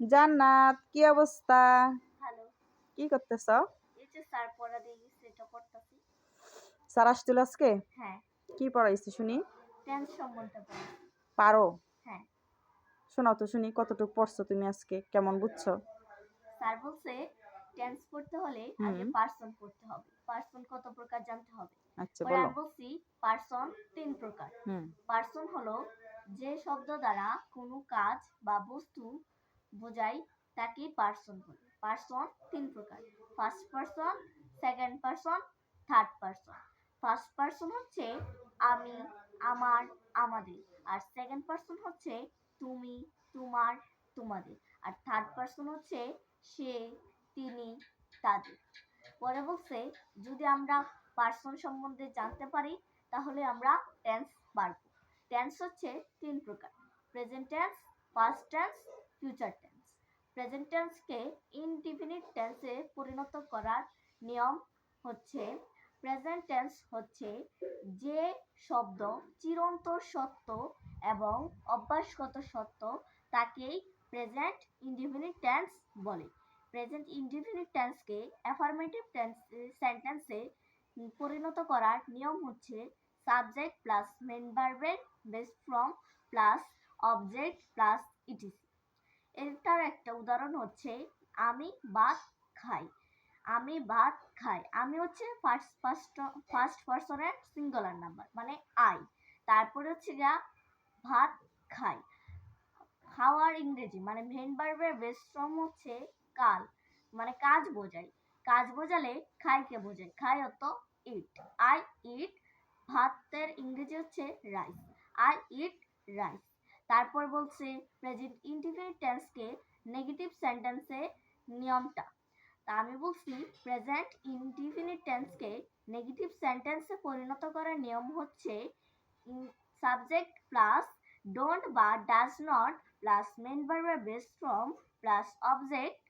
জান্নাত কি অবস্থা? কি করতেছ? স্যার আসছিল আজকে? হ্যাঁ। কি পড়াইছি শুনি? পারো। হ্যাঁ। শোনাও তো শুনি কতটুকু পড়ছো তুমি আজকে? কেমন বুঝছ? স্যার বলছে টেন্স পড়তে হলে আগে পার্সন পড়তে হবে। পার্সন কত প্রকার জানতে হবে। আচ্ছা বলো। আমি বলছি পার্সন তিন প্রকার। পার্সন হলো যে শব্দ দ্বারা কোনো কাজ বা বস্তু বোঝায় তাকে পার্সন বলে। পার্সন তিন প্রকার। First person second person third person first person হচ্ছে আমি, আমার, আমাদের। আর সেকেন্ড পার্সন হচ্ছে তুমি, তোমার, তোমাদের। আর থার্ড পার্সন হচ্ছে সে, তিনি, তাদের। পরে বলছে, যদি আমরা পার্সন সম্বন্ধে জানতে পারি, তাহলে আমরা টেন্স পারব টেন্স হচ্ছে তিন প্রকার। Present tense past tense future tense present টেন্সকে indefinite টেন্সে পরিণত করার নিয়ম হচ্ছে প্রেজেন্ট টেন্স হচ্ছে যে শব্দ চিরন্তর সত্য এবং অভ্যাসগত সত্য তাকেই প্রেজেন্ট ইনডিফিনিট টেন্স বলে। প্রেজেন্ট ইনডিফিনিট টেন্সকে অ্যাফার্মেটিভ টেন্স সেন্টেন্সে পরিণত করার নিয়ম হচ্ছে সাবজেক্ট প্লাস মেন ভার্বের base form plus object plus ETC এটার একটা উদাহরণ হচ্ছে, আমি ভাত খাই। আমি ভাত খাই। আমি হচ্ছে ফার্স্ট ফার্স্ট ফার্স্ট পার্সনের সিঙ্গুলার নাম্বার মানে আই তারপরে হচ্ছে গা ভাত খাই। খাওয়ার ইংরেজি? মানে মেন ভার্বের বেস ফ্রম হচ্ছে কাল। মানে কাজ বোঝায় কাজ বোঝালে খাইকে বোঝায়? খাই অত ইট আই ইট ভাতের ইংরেজি হচ্ছে রাইস আই ইট রাইস তারপর বলছে প্রেজেন্ট ইনডিফিনিট টেন্সকে নেগেটিভ সেন্টেন্সে নিয়মটা। তা আমি বলছি প্রেজেন্ট ইনডিফিনিট টেন্সকে নেগেটিভ সেন্টেন্সে পরিণত করার নিয়ম হচ্ছে সাবজেক্ট প্লাস ডোন্ট বা ডাজ নট প্লাস মেন ভার্বের বেস ফ্রম প্লাস অবজেক্ট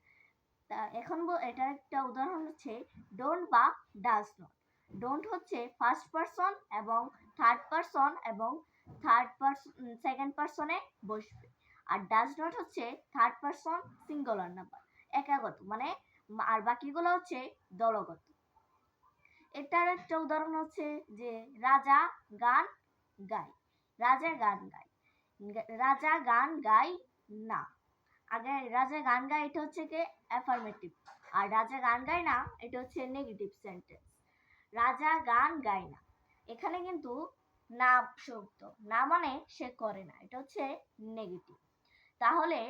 এখন এটার একটা উদাহরণ হচ্ছে ডোন্ট বা ডাজ নট ডোন্ট হচ্ছে ফার্স্ট পারসন এবং থার্ড পারসন এবং থার্ড পারসন সেকেন্ড পারসনে বসবে। আর ডাজ নট হচ্ছে থার্ড পারসন সিঙ্গুলার নাম্বার একাগত মানে আর বাকিগুলো হচ্ছে দলগত। এটার একটা উদাহরণ হচ্ছে যে রাজা গান গায়, রাজা গান গায়। রাজা গান গায় না। আগে রাজা গান গায়, এটা হচ্ছে কি? অ্যাফার্মেটিভ আর রাজা গান গায় না, এটা হচ্ছে নেগেটিভ সেন্টেন্স রাজা গান গায় না। এখানে কিন্তু না শব্দ না মানে সে করে না, এটা হচ্ছে নেগেটিভ তাহলে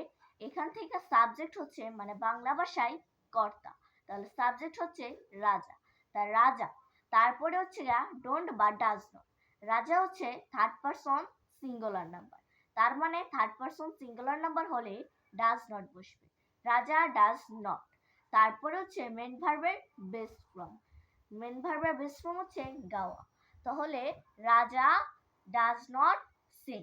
এখান থেকে সাবজেক্ট হচ্ছে মানে বাংলা ভাষায় কর্তা, তাহলে সাবজেক্ট হচ্ছে রাজা। তা রাজা, তারপরে হচ্ছে গা ডোন্ট বা ডাজ নট রাজা হচ্ছে থার্ড পারসন সিঙ্গুলার নাম্বার তার মানে থার্ড পারসন সিঙ্গুলার নাম্বার হলে ডাজ নট বসবে। রাজা ডাজ নট তারপরে হচ্ছে মেন ভার্বের বেস ফ্রম মেন ভার্বের বেস্ট ফ্রম হচ্ছে গাওয়া। তাহলে রাজা ডাজ নট সিং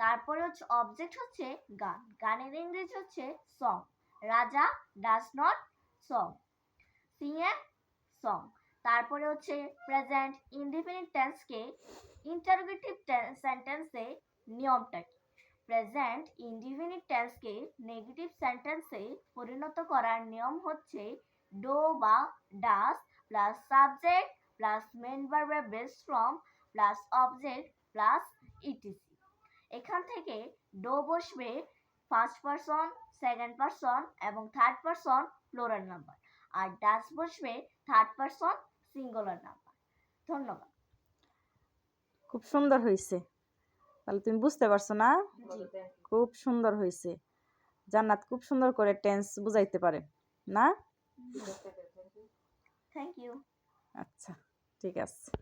তারপরে হচ্ছে অবজেক্ট হচ্ছে গান। গানের ইংরেজি হচ্ছে song Raja does not song sing a song তারপরে হচ্ছে প্রেজেন্ট ইনডিফিনিট টেন্সকে ইন্টারোগেটিভ সেন্টেন্সে নিয়মটা কি? প্রেজেন্ট ইনডিফিনিট টেন্সকে নেগেটিভ সেন্টেন্সে পরিণত করার নিয়ম হচ্ছে ডো বা does plus subject plus main ভার্বের base form plus object plus ETC এখান থেকে ডো বসবে ফার্স্ট পারসন সেকেন্ড পারসন এবং থার্ড পারসন প্লোরাল নাম্বার আর ডাস বসবে থার্ড পারসন সিঙ্গুলার নাম্বার ধন্যবাদ। খুব সুন্দর হয়েছে তাহলে তুমি বুঝতে পারছ না? খুব সুন্দর হয়েছে জান্নাত খুব সুন্দর করে টেন্স বুঝাইতে পারে না? থ্যাংক ইউ আচ্ছা। ঠিক আছে।